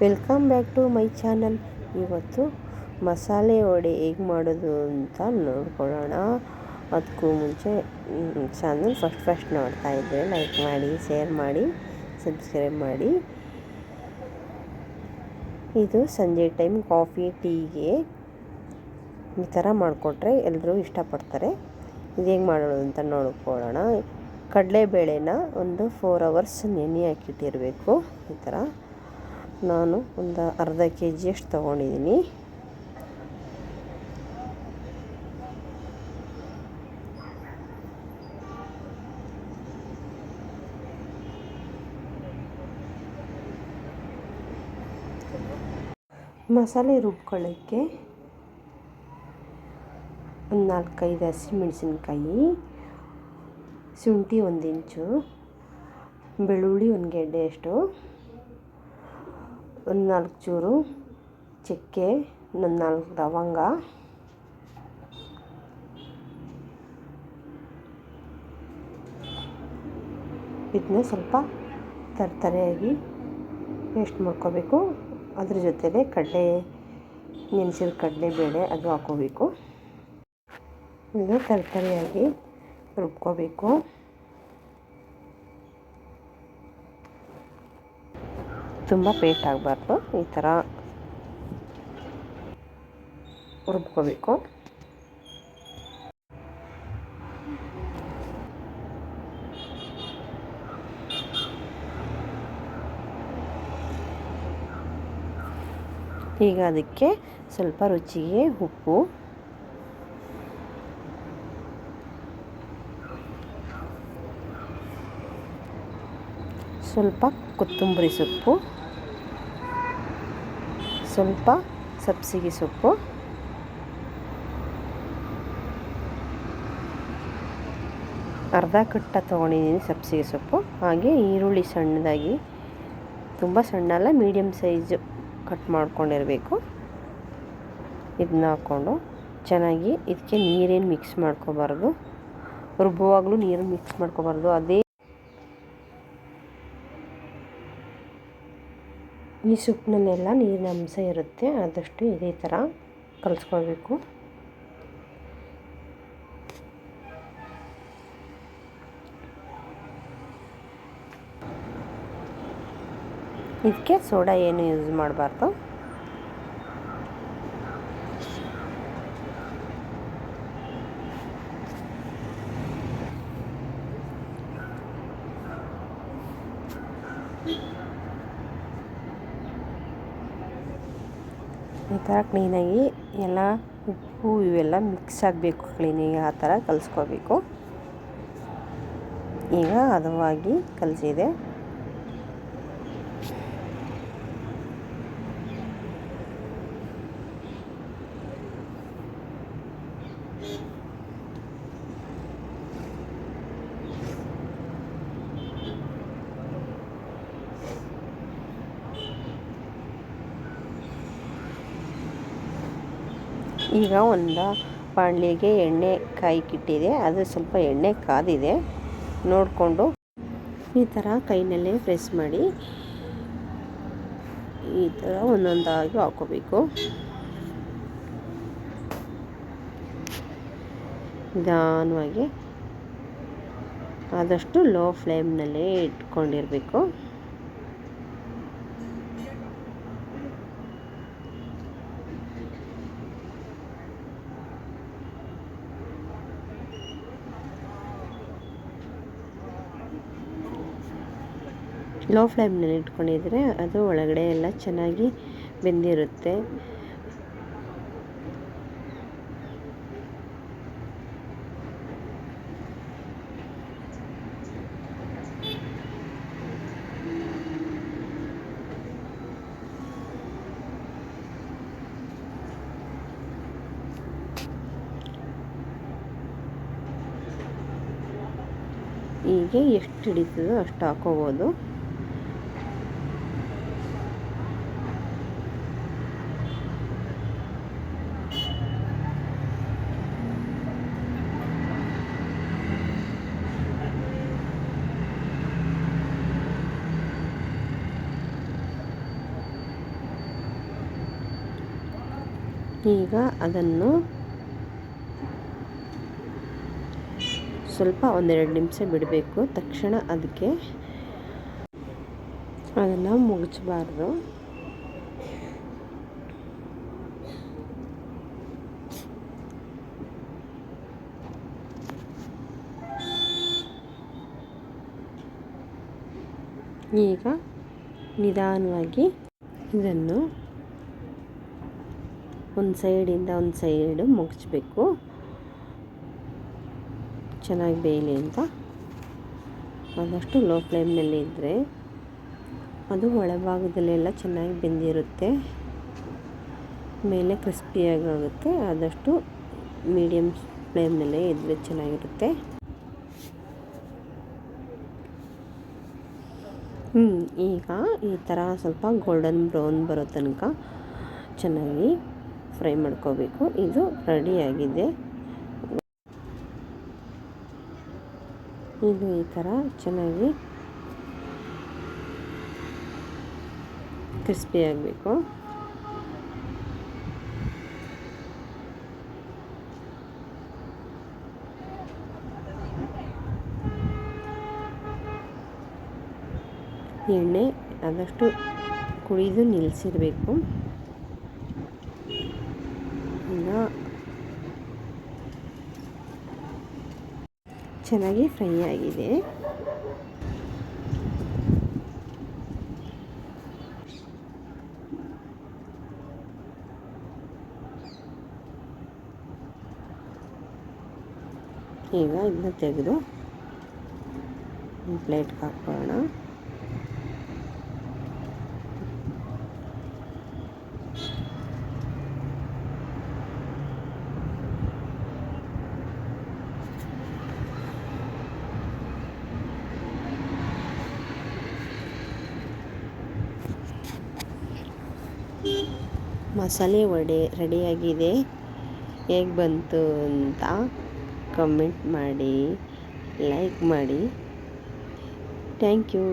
Welcome back to my channel ಇವತ್ತು ಮಸಾಲೆ ವಡೆ ಹೇಗೆ ಮಾಡೋದು ಅಂತ ನೋಡ್ಕೊಳ್ಳೋಣ. ಅದಕ್ಕೂ ಮುಂಚೆ ಚಾನಲ್ ಫಸ್ಟ್ ಫಸ್ಟ್ ನೋಡ್ತಾ ಇದ್ದರೆ ಲೈಕ್ ಮಾಡಿ ಶೇರ್ ಮಾಡಿ ಸಬ್ಸ್ಕ್ರೈಬ್ ಮಾಡಿ. ಇದು ಸಂಜೆ ಟೈಮ್ ಕಾಫಿ ಟೀಗೆ ಈ ಥರ ಮಾಡಿಕೊಟ್ರೆ ಎಲ್ಲರೂ ಇಷ್ಟಪಡ್ತಾರೆ. ಇದು ಹೇಗೆ ಮಾಡೋಣ ಅಂತ ನೋಡ್ಕೊಳ್ಳೋಣ. ಕಡಲೆಬೇಳೆನ ಒಂದು ಫೋರ್ ಅವರ್ಸ್ ನೆನೆ ಹಾಕಿಟ್ಟಿರಬೇಕು. ಈ ಥರ ನಾನು ಒಂದು ಅರ್ಧ ಕೆ ಜಿಯಷ್ಟು ತೊಗೊಂಡಿದ್ದೀನಿ. ಮಸಾಲೆ ರುಬ್ಕೊಳ್ಳೋಕ್ಕೆ ಒಂದು ನಾಲ್ಕೈದು ಹಸಿಮೆಣಸಿನ್ಕಾಯಿ, ಶುಂಠಿ ಒಂದು ಇಂಚು, ಬೆಳ್ಳುಳ್ಳಿ ಒಂದು ಗೆಡ್ಡೆಯಷ್ಟು ಒಂದು ನಾಲ್ಕು ಚೂರು ಚಕ್ಕೆ ಒಂದು ನಾಲ್ಕು ಲವಂಗ. ಇದನ್ನ ಸ್ವಲ್ಪ ತರ್ತರೆಯಾಗಿ ಪೇಸ್ಟ್ ಮಾಡ್ಕೋಬೇಕು. ಅದ್ರ ಜೊತೆಲೆ ಕಡಲೆ ನೆನೆಸಿದ ಕಡಲೆಬೇಳೆ ಅದು ಹಾಕೋಬೇಕು. ಇದು ತರತರಿಯಾಗಿ ರುಬ್ಕೋಬೇಕು. ತುಂಬ ಪೇಸ್ಟ್ ಆಗಬಾರ್ದು. ಈ ಥರ ರುಬ್ಕೋಬೇಕು. ಈಗ ಅದಕ್ಕೆ ಸ್ವಲ್ಪ ರುಚಿಗೆ ಉಪ್ಪು. ಸ್ವಲ್ಪ ಕೊತ್ತಂಬರಿ ಸೊಪ್ಪು. ಸ್ವಲ್ಪ ಸಬ್ಸಿಗೆ ಸೊಪ್ಪು. ಅರ್ಧ ಕಟ್ಟ ತೊಗೊಂಡಿದ್ದೀನಿ ಸಬ್ಸಿಗೆ ಸೊಪ್ಪು. ಹಾಗೆ ಈರುಳ್ಳಿ ಸಣ್ಣದಾಗಿ, ತುಂಬ ಸಣ್ಣ ಅಲ್ಲ ಮೀಡಿಯಮ್ ಸೈಜು ಕಟ್ ಮಾಡ್ಕೊಂಡಿರಬೇಕು. ಇದನ್ನ ಹಾಕ್ಕೊಂಡು ಚೆನ್ನಾಗಿ ಇದಕ್ಕೆ ನೀರೇನು ಮಿಕ್ಸ್ ಮಾಡ್ಕೋಬಾರ್ದು. ರುಬ್ಬುವಾಗಲೂ ನೀರನ್ನು ಮಿಕ್ಸ್ ಮಾಡ್ಕೋಬಾರ್ದು. ಅದೇ ಈ ಸೊಪ್ಪಿನಲ್ಲೆಲ್ಲ ನೀರಿನ ಅಂಶ ಇರುತ್ತೆ ಆದಷ್ಟು ಇದೇ ಥರ ಕಲಿಸ್ಕೊಳ್ಬೇಕು. ಇದಕ್ಕೆ ಸೋಡಾ ಏನು ಯೂಸ್ ಮಾಡಬಾರ್ದು? ಈ ಥರ ಕ್ಲೀನಾಗಿ ಎಲ್ಲ ಉಪ್ಪು ಇವೆಲ್ಲ ಮಿಕ್ಸ್ ಆಗಬೇಕು ಕ್ಲೀನಾಗಿ ಆ ಥರ ಕಲಿಸ್ಕೋಬೇಕು. ಈಗ ಹದವಾಗಿ ಕಲಿಸಿದೆ. ಈಗ ಒಂದು ಬಾಣಲಿಗೆ ಎಣ್ಣೆ ಕಾಯಿಕಿಟ್ಟಿದೆ. ಅದು ಸ್ವಲ್ಪ ಎಣ್ಣೆ ಕಾದಿದೆ. ನೋಡಿಕೊಂಡು ಈ ಥರ ಕೈನಲ್ಲೇ ಪ್ರೆಸ್ ಮಾಡಿ ಈ ಥರ ಒಂದೊಂದಾಗಿ ಹಾಕೋಬೇಕು. ನಿಧಾನವಾಗಿ ಆದಷ್ಟು ಲೋ ಫ್ಲೇಮ್ನಲ್ಲೇ ಇಟ್ಕೊಂಡಿರಬೇಕು. ಲೋ ಫ್ಲೇಮ್ನಲ್ಲಿ ಇಟ್ಕೊಂಡಿದ್ರೆ ಅದು ಒಳಗಡೆ ಎಲ್ಲ ಚೆನ್ನಾಗಿ ಬೆಂದಿರುತ್ತೆ. ಹೀಗೆ ಎಷ್ಟು ಹಿಡಿತದೋ ಅಷ್ಟು ಹಾಕೋಬೋದು. ಈಗ ಅದನ್ನು ಸ್ವಲ್ಪ ಒಂದೆರಡು ನಿಮಿಷ ಬಿಡಬೇಕು. ತಕ್ಷಣ ಅದಕ್ಕೆ ಅದನ್ನು ಮುಗಿಸ್ಬಾರ್ದು. ಈಗ ನಿಧಾನವಾಗಿ ಇದನ್ನು ಒಂದು ಸೈಡಿಂದ ಒಂದು ಸೈಡು ಮುಗಿಸ್ಬೇಕು. ಚೆನ್ನಾಗಿ ಬೇಯಲಿ ಅಂತ. ಆದಷ್ಟು ಲೋ ಫ್ಲೇಮ್ನಲ್ಲಿ ಇದ್ದರೆ ಅದು ಒಳಭಾಗದಲ್ಲೆಲ್ಲ ಚೆನ್ನಾಗಿ ಬೆಂದಿರುತ್ತೆ. ಮೇಲೆ ಕ್ರಿಸ್ಪಿಯಾಗುತ್ತೆ ಆದಷ್ಟು ಮೀಡಿಯಮ್ ಫ್ಲೇಮ್ನಲ್ಲೇ ಇದ್ದರೆ ಚೆನ್ನಾಗಿರುತ್ತೆ. ಹ್ಞೂ ಈಗ ಈ ಥರ ಸ್ವಲ್ಪ ಗೋಲ್ಡನ್ ಬ್ರೌನ್ ಬರೋ ತನಕ ಚೆನ್ನಾಗಿ ಫ್ರೈ ಮಾಡ್ಕೋಬೇಕು. ಇದು ರೆಡಿಯಾಗಿದೆ ಇದು ಈ ಥರ ಚೆನ್ನಾಗಿ ಕ್ರಿಸ್ಪಿ ಆಗಬೇಕು. ಎಣ್ಣೆ ಆದಷ್ಟು ಕುಡಿದು ನಿಲ್ಲಿಸಿರಬೇಕು ಈಗ ಚೆನ್ನಾಗಿ ಫ್ರೈ ಆಗಿದೆ. ಈಗ ಇದನ್ನ ತೆಗೆದು ಪ್ಲೇಟ್ಗೆ ಹಾಕೋಣ. ಮಸಾಲೆ ವಡೆ ರೆಡಿಯಾಗಿದೆ. ಹೇಗೆ ಬಂತು ಅಂತ ಕಮೆಂಟ್ ಮಾಡಿ ಲೈಕ್ ಮಾಡಿ. Thank you